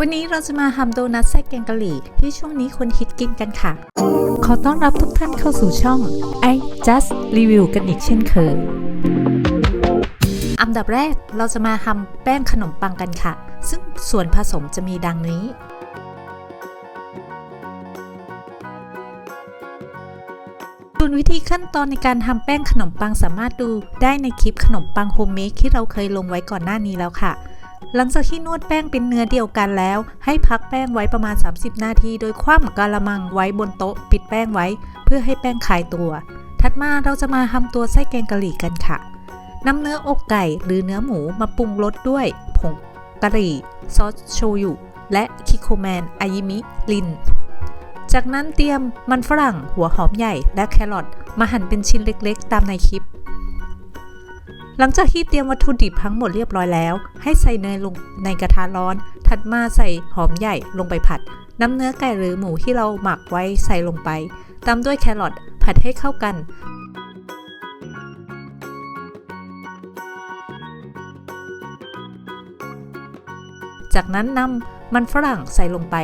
วันนี้เราจะมาทำโดนัทไส้แกงกะหรี่ที่ช่วงนี้คนฮิตกินกันค่ะ ขอต้อนรับทุกท่านเข้าสู่ช่อง I Just Review กันอีกเช่นเคย อันดับแรกเราจะมาทำแป้งขนมปังกันค่ะ ซึ่งส่วนผสมจะมีดังนี้ ส่วนวิธีขั้นตอนในการทำแป้งขนมปังสามารถดูได้ในคลิปขนมปังโฮมเมดที่เราเคยลงไว้ก่อนหน้านี้แล้วค่ะ หลังจากที่นวดแป้งเป็นเนื้อเดียวกันแล้ว ให้พักแป้งไว้ประมาณ 30 นาที โดยคว่ำกะละมังไว้บนโต๊ะ ปิดแป้งไว้ เพื่อให้แป้งคลายตัว ถัดมาเราจะมาทำตัวไส้แกงกะหรี่กันค่ะนำเนื้ออกไก่หรือเนื้อหมูมาปรุงรสด้วยผงกะหรี่ ซอสโชยุ และคิโคแมนอายิมิลิน จากนั้นเตรียมมันฝรั่งหัวหอมใหญ่และแครอทมาหั่นเป็นชิ้นเล็กๆ ตามในคลิป หลังจากที่เตรียมวัตถุดิบทั้งหมดเรียบร้อยแล้ว ให้ใส่เนยลงในกระทะร้อน ถัดมาใส่หอมใหญ่ลงไปผัดน้ำเนื้อไก่หรือหมูที่เราหมักไว้ใส่ลงไป ตามด้วยแครอทผัดให้เข้ากัน จากนั้นนำมันฝรั่งใส่ลงไป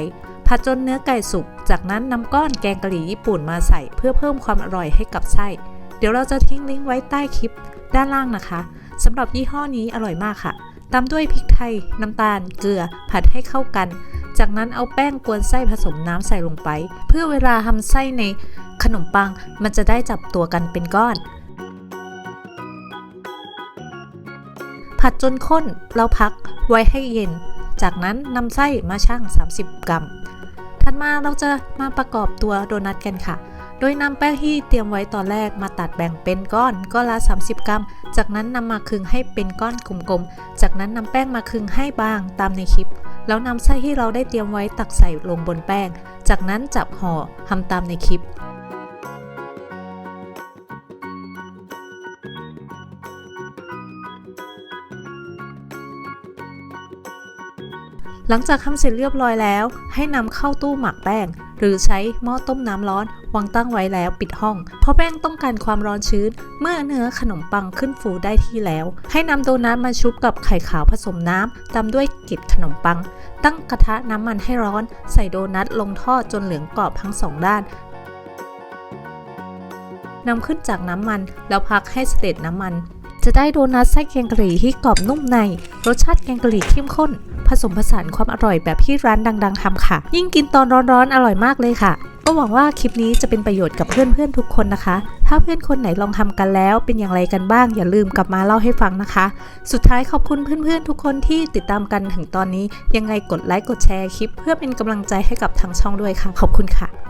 ผัดจนเนื้อไก่สุก จากนั้นนำก้อนแกงกะหรี่ญี่ปุ่นมาใส่ เพื่อเพิ่มความอร่อยให้กับไส้ เดี๋ยวเราจะทิ้งลิงก์ไว้ใต้คลิป ด้านล่างนะคะสำหรับยี่ห้อนี้อร่อยมากค่ะตามด้วยพริกไทย น้ำตาล เกลือ ผัดให้เข้ากัน จากนั้นเอาแป้งกวนไส้ผสมน้ำใส่ลงไป เพื่อเวลาทำไส้ในขนมปังมันจะได้จับตัวกันเป็นก้อน ผัดจนข้นเราพักไว้ให้เย็น จากนั้นนำไส้มาชั่ง 30 กรัม ถัดมาเราจะมาประกอบตัวโดนัทกันค่ะ โดยนำแป้งที่เตรียมไว้ตอนแรกมาตัดแบ่งเป็นก้อนก้อนละ 30 กรัม จากนั้นนำมาคึงให้เป็นก้อนกลมๆ จากนั้นนำแป้งมาคึงให้บางตามในคลิป แล้วนำไส้ที่เราได้เตรียมไว้ตักใส่ลงบนแป้ง จากนั้นจับห่อทำตามในคลิปหลังจากทำเสร็จเรียบร้อยแล้ว ให้นำเข้าตู้หมักแป้ง หรือใช้หม้อต้มน้ำร้อนวางตั้งไว้แล้วปิดห้อง เพราะแป้งต้องการความร้อนชื้น เมื่อเนื้อขนมปังขึ้นฟูได้ที่แล้ว ให้นำโดนัทมาชุบกับไข่ขาวผสมน้ำตามด้วยเกล็ดขนมปัง ตั้งกระทะน้ำมันให้ร้อน ใส่โดนัทลงทอดจนเหลืองกรอบทั้งสองด้านนำขึ้นจากน้ำมันแล้วพักให้เสด็จน้ำมัน จะได้โดนัทไส้แกงกะหรี่ที่กรอบนุ่มใน รสชาติแกงกะหรี่เข้มข้น ผสมผสานความอร่อยแบบที่ร้านดัง ๆทำค่ะ ยิ่งกินตอนร้อนๆอร่อยมากเลยค่ะ ก็หวังว่าคลิปนี้จะเป็นประโยชน์กับเพื่อนๆทุกคนนะคะ ถ้าเพื่อนคนไหนลองทำกันแล้ว เป็นอย่างไรกันบ้าง อย่าลืมกลับมาเล่าให้ฟังนะคะ สุดท้ายขอบคุณเพื่อนๆทุกคนที่ติดตามกันถึงตอนนี้ ยังไงกดไลค์กดแชร์คลิป เพื่อเป็นกำลังใจให้กับทางช่องด้วยค่ะ ขอบคุณค่ะ